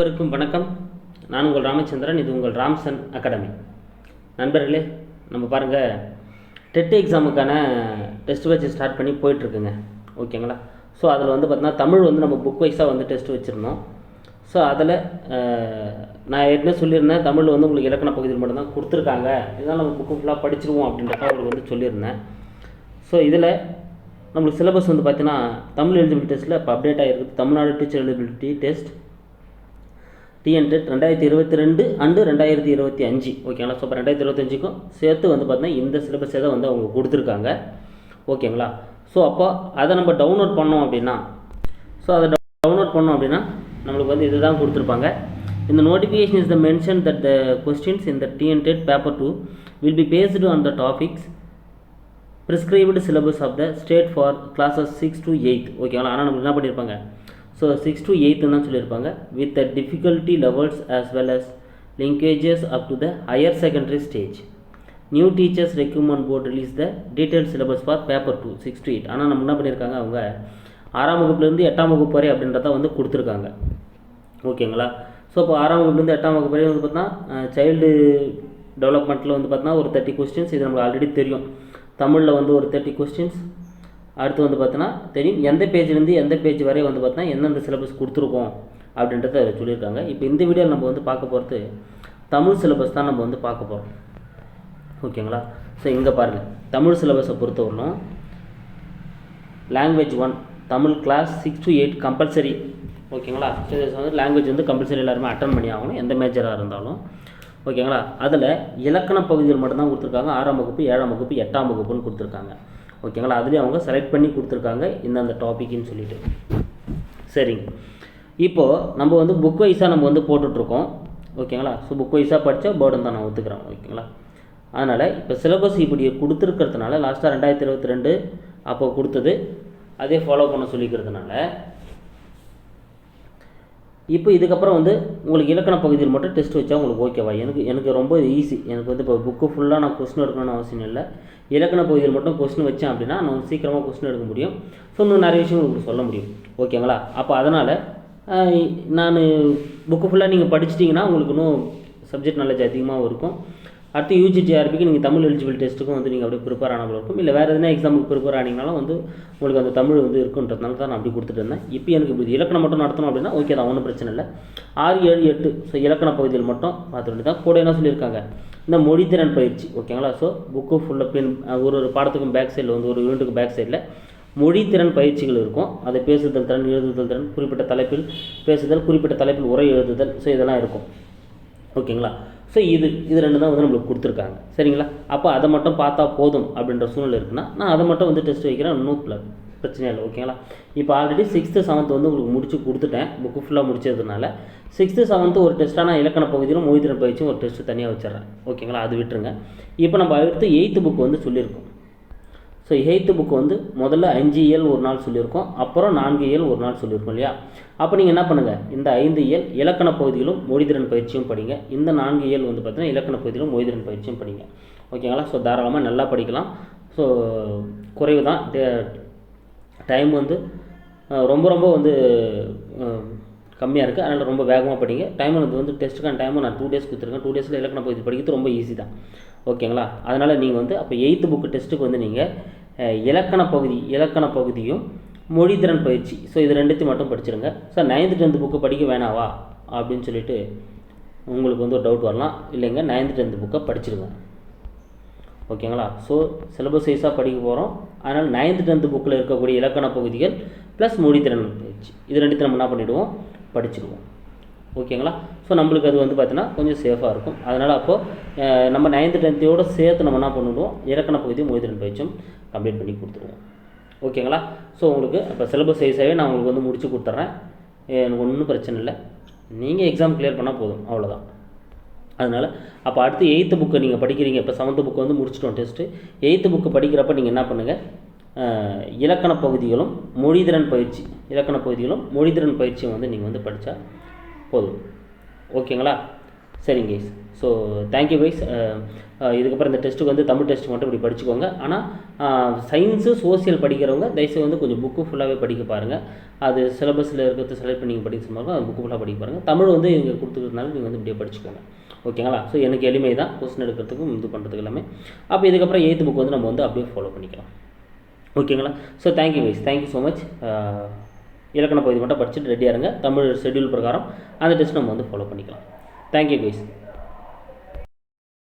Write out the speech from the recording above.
அனைவருக்கும் வணக்கம். நான் உங்கள் ராமச்சந்திரன் இது உங்கள் ராம்சன் அகாடமி. நண்பர்களே நம்ம பாருங்கள் டெட் எக்ஸாமுக்கான டெஸ்ட் வச்சு ஸ்டார்ட் பண்ணி போயிட்டுருக்குங்க. ஓகேங்களா ஸோ அதில் வந்து பார்த்தீங்கன்னா தமிழ் வந்து நம்ம புக் வைஸாக வந்து டெஸ்ட் வச்சுருந்தோம். ஸோ அதில் நான் ஏற்கனவே சொல்லியிருந்தேன் தமிழ் வந்து உங்களுக்கு இலக்கண பகுதியில் மட்டும்தான் கொடுத்துருக்காங்க. இதனால் நம்ம புக்கு ஃபுல்லாக படிச்சிருவோம் அப்படின்றத அவங்களுக்கு வந்து சொல்லியிருந்தேன். ஸோ இதில் நம்மளுக்கு சிலபஸ் வந்து பார்த்தீங்கன்னா தமிழ் எலிஜிபிலிட்டி டெஸ்ட்டில் இப்போ அப்டேட் ஆகிருக்கு Tamil Nadu teacher eligibility test TNTET ரெண்டாயிரத்தி இருபத்தி ரெண்டு அண்டு ரெண்டாயிரத்தி இருபத்தி அஞ்சு. ஓகேங்களா ஸோ இப்போ ரெண்டாயிரத்தி இருபத்தஞ்சுக்கும் சேர்த்து வந்து பார்த்தீங்கன்னா இந்த சிலபஸே தான் வந்து அவங்க கொடுத்துருக்காங்க. ஓகேங்களா ஸோ அப்போ அதை நம்ம டவுன்லோட் பண்ணோம் அப்படின்னா ஸோ அதை டவுன்லோட் பண்ணோம் அப்படின்னா நம்மளுக்கு வந்து இதுதான் கொடுத்துருப்பாங்க. இந்த notification is the mention that the questions இந்த TNTET paper two will be based on the topics prescribed syllabus of the state for classes six to eight ஓகேங்களா ஆனால் நம்மளுக்கு என்ன பண்ணியிருப்பாங்க ஸோ சிக்ஸ் டு எயித்துன்னு தான் சொல்லியிருப்பாங்க. With the difficulty levels as well as linkages up to the higher secondary stage new teachers recruitment board release the detail syllabus for paper two six to eight ஆனால் நம்ம என்ன பண்ணியிருக்காங்க? அவங்க ஆறாம் வகுப்புலேருந்து எட்டாம் வகுப்பு வரை அப்படின்றத வந்து கொடுத்துருக்காங்க. ஓகேங்களா? ஸோ இப்போ ஆறாம் வகுப்புலேருந்து எட்டாம் வகுப்பு வரை வந்து பார்த்தீங்கன்னா சைல்டு டெவலப்மெண்ட்டில் வந்து பார்த்தீங்கன்னா ஒரு தேர்ட்டி கொஸ்டின்ஸ் இது நமக்கு ஆல்ரெடி தெரியும். தமிழில் வந்து ஒரு தேர்ட்டி கொஸ்டின்ஸ் அடுத்து வந்து பார்த்தோன்னா தெரியும் எந்த பேஜ்லேருந்து எந்த பேஜ் வரை வந்து பார்த்தோன்னா எந்தெந்த சிலபஸ் கொடுத்துருக்கோம் அப்படின்றத அதில் சொல்லியிருக்காங்க. இப்போ இந்த வீடியோவில் நம்ம வந்து பார்க்க போகிறது தமிழ் சிலபஸ் தான் நம்ம வந்து பார்க்க போகிறோம் ஓகேங்களா? ஸோ இங்கே பாருங்கள் தமிழ் சிலபஸை பொறுத்தவரைக்கும் language one Tamil class six to eight compulsory ஓகேங்களா? ஸோ வந்து லாங்குவேஜ் வந்து கம்பல்சரி எல்லாருமே அட்டன் பண்ணி ஆகணும் எந்த மேஜராக இருந்தாலும். ஓகேங்களா? அதில் இலக்கண பகுதியில் மட்டும்தான் கொடுத்துருக்காங்க. ஆறாம் வகுப்பு ஏழாம் வகுப்பு எட்டாம் வகுப்புன்னு கொடுத்துருக்காங்க. ஓகேங்களா அதுலேயும் அவங்க செலக்ட் பண்ணி கொடுத்துருக்காங்க இந்தந்த டாப்பிக்குன்னு சொல்லிட்டு. சரிங்க. இப்போது நம்ம வந்து புக் வைஸாக நம்ம வந்து போட்டுட்ருக்கோம். ஓகேங்களா ஸோ புக் வைஸாக படித்தா பேர்டன் தான் நான் ஒத்துக்கிறேன். ஓகேங்களா அதனால் இப்போ சிலபஸ் இப்படி கொடுத்துருக்கிறதுனால லாஸ்ட்டாக ரெண்டாயிரத்தி இருபத்தி ரெண்டு அப்போ கொடுத்தது அதே ஃபாலோ பண்ண சொல்லிக்கிறதுனால இப்போ இதுக்கப்புறம் வந்து உங்களுக்கு இலக்கண பகுதியில் மட்டும் டெஸ்ட் வச்சா உங்களுக்கு ஓகேவா எனக்கு எனக்கு ரொம்ப ஈஸி எனக்கு வந்து இப்போ புக்கு ஃபுல்லாக நான் கொஸ்டின் எடுக்கணும்னு அவசியம் இல்லை. இலக்கண பகுதியில் மட்டும் கொஸ்டின் வச்சேன் அப்படின்னா நான் சீக்கிரமாக கொஸ்டின் எடுக்க முடியும். ஸோ இன்னும் நிறைய விஷயம் உங்களுக்கு சொல்ல முடியும். ஓகேங்களா அப்போ அதனால் நான் புக்கு ஃபுல்லாக நீங்கள் படிச்சிட்டிங்கன்னா உங்களுக்கு இன்னும் சப்ஜெக்ட் நாலேஜ் அதிகமாகவும் இருக்கும். அடுத்து யூஜிடிஆர்பிக்கு நீங்கள் தமிழ் எலிஜிபிள் டெஸ்ட்டுக்கும் வந்து நீங்கள் அப்படியே ப்ரிப்பேர் ஆன இருக்கும் இல்லை வேறு எதுனா எக்ஸாமுக்கு ப்ரிப்பேர் ஆனீங்கனாலும் வந்து உங்களுக்கு அந்த தமிழ் வந்து இருக்குன்றதுனால தான் நான் அப்படி கொடுத்துட்டு இருந்தேன். இப்போ எனக்கு இப்படி இலக்கணம் மட்டும் நடத்தணும் அப்படின்னா ஓகே தான் ஒன்றும் பிரச்சனை இல்லை. ஆறு ஏழு எட்டு ஸோ இலக்கண பகுதியில் மட்டும் பார்த்துட்டு தான் கூட என்ன சொல்லியிருக்காங்க? இந்த மொழித்திறன் பயிற்சி ஓகேங்களா ஸோ புக்கு ஃபுல்லாக பின் ஒரு ஒரு பாடத்துக்கும் பேக் சைடில் வந்து ஒரு யூனிட்டுக்கு பேக் சைடில் மொழித்திறன் பயிற்சிகள் இருக்கும். அதை பேசுதல் திறன் எழுதுதல் திறன் குறிப்பிட்ட தலைப்பில் பேசுதல் குறிப்பிட்ட தலைப்பில் உரை எழுதுதல் ஸோ இதெல்லாம் இருக்கும். ஓகேங்களா ஸோ இது இது ரெண்டு தான் வந்து நம்மளுக்கு கொடுத்துருக்காங்க. சரிங்களா? அப்போ அதை மட்டும் பார்த்தா போதும் அப்படின்ற சூழ்நிலை இருக்குன்னா நான் அதை மட்டும் வந்து டெஸ்ட் வைக்கிறேன் இன்னும் பிரச்சனை இல்லை ஓகேங்களா இப்போ ஆல்ரெடி சிக்ஸ்த்து செவன்த்து வந்து உங்களுக்கு முடிச்சு கொடுத்துட்டேன். புக்கு ஃபுல்லாக முடிச்சதுனால சிக்ஸ்த்து செவன்த்து ஒரு டெஸ்ட்டான இலக்கண பகுதியிலும் மொழித்திறன் பயிற்சியும் ஒரு டெஸ்ட்டு தனியாக வச்சிடறேன். ஓகேங்களா அது விட்டுருங்க. இப்போ நம்ம அடுத்து எயித்து புக் வந்து சொல்லியிருக்கோம். ஸோ எயித்து புக் வந்து முதல்ல அஞ்சு இயல் ஒரு நாள் சொல்லியிருக்கோம் அப்புறம் நான்கு இயல் ஒரு நாள் சொல்லியிருக்கோம் இல்லையா? அப்போ நீங்கள் என்ன பண்ணுங்கள் இந்த ஐந்து இயல் இலக்கண பகுதியிலும் மொழிதிறன் பயிற்சியும் படிங்க. இந்த நான்கு இயல் வந்து பார்த்தீங்கன்னா இலக்கண பகுதியிலும் மொழிதிறன் பயிற்சியும் படிங்க. ஓகேங்களா ஸோ தாராளமாக நல்லா படிக்கலாம். ஸோ குறைவு தான். டைம் வந்து ரொம்ப ரொம்ப வந்து கம்மியாக இருக்குது அதனால் ரொம்ப வேகமாக படிங்க. டைம் வந்து வந்து டெஸ்ட்டுக்கான டைமும் நான் டூ டேஸ் கொடுத்துருக்கேன். டூ டேஸில் இலக்கண பகுதி படிக்கிறது ரொம்ப ஈஸி தான். ஓகேங்களா அதனால் நீங்கள் வந்து அப்போ எயித்து புக்கு டெஸ்ட்டுக்கு வந்து நீங்கள் இலக்கண பகுதி இலக்கண பகுதியும் மொழித்திறன் பயிற்சி. ஸோ இது ரெண்டுத்தையும் மட்டும் படிச்சிருங்க. சார் நைன்த்து டென்த்து புக்கு படிக்க வேணாவா? அப்படின்னு சொல்லிட்டு உங்களுக்கு வந்து ஒரு டவுட் வரலாம். இல்லைங்க நைன்த்து டென்த்து புக்கை படிச்சிருங்க. ஓகேங்களா? ஸோ சிலபஸ் வைஸாக படிக்க போகிறோம் அதனால் நைன்த்து டென்த்து புக்கில் இருக்கக்கூடிய இலக்கண பகுதிகள் ப்ளஸ் மொழித்திறன் பயிற்சி. இது ரெண்டுத்தையும் நம்ம என்ன பண்ணிவிடுவோம் படிச்சிடுவோம். ஓகேங்களா? ஸோ நம்மளுக்கு அது வந்து பார்த்தீங்கன்னா கொஞ்சம் சேஃபாக இருக்கும். அதனால் அப்போது நம்ம நைன்த்து டென்த்தையோடு சேர்த்து நம்ம என்ன பண்ணிடுவோம்? இலக்கண பகுதியும் மொழித்திறன் பயிற்சியும் கம்ப்ளீட் பண்ணி கொடுத்துருவோம் ஓகேங்களா? ஸோ உங்களுக்கு அப்போ சிலபஸ் வைஸாகவே நான் உங்களுக்கு வந்து முடிச்சு கொடுத்துட்றேன் எனக்கு ஒன்றும் பிரச்சனை இல்லை. நீங்கள் எக்ஸாம் கிளியர் பண்ணால் போதும். அவ்வளோதான் அதனால் அப்போ அடுத்து எயித்து புக்கை நீங்கள் படிக்கிறீங்க. இப்போ செவன்த்து புக்கு வந்து முடிச்சிட்டோம் டெஸ்ட்டு எயித்து புக்கு படிக்கிறப்ப நீங்கள் என்ன பண்ணுங்கள் இலக்கண பகுதிகளும் மொழிதிறன் பயிற்சி இலக்கண பகுதிகளும் மொழிதிறன் பயிற்சியும் வந்து நீங்கள் வந்து படித்தா போதும். ஓகேங்களா? சரிங்க கைஸ் ஸோ தேங்க்யூ கைஸ் இதுக்கப்புறம் இந்த டெஸ்ட்டுக்கு வந்து தமிழ் டெஸ்ட் மட்டும் இப்படி படிச்சுக்கோங்க. ஆனால் சயின்ஸு சோசியல் படிக்கிறவங்க தயவுசெய்து வந்து கொஞ்சம் புக்கு ஃபுல்லாகவே படிக்க பாருங்கள் அது சிலபஸில் இருக்கிறத செலக்ட் பண்ணி நீங்கள் படிக்க சொன்னாலும் அது புக்கு ஃபுல்லாக படிக்க பாருங்கள் தமிழ் வந்து இங்கே கொடுத்துக்கிறதுனால நீங்கள் வந்து இப்படியே படிச்சுக்கோங்க. ஓகேங்களா? ஸோ எனக்கு எளிமை தான் கொஸ்டின் எடுக்கிறதுக்கும் இது பண்ணுறதுக்கு எல்லாமே. அப்போ இதுக்கப்புறம் எயித்து புக் வந்து நம்ம வந்து அப்படியே ஃபாலோ பண்ணிக்கலாம். ஓகேங்களா? So thank you guys thank you so much இலக்கண பகுதி மட்டும் படிச்சுட்டு ரெடியாக இருங்க. தமிழ் ஷெட்யூல் பிரகாரம் அந்த டெஸ்ட் நம்ம வந்து ஃபாலோ பண்ணிக்கலாம். Thank you guys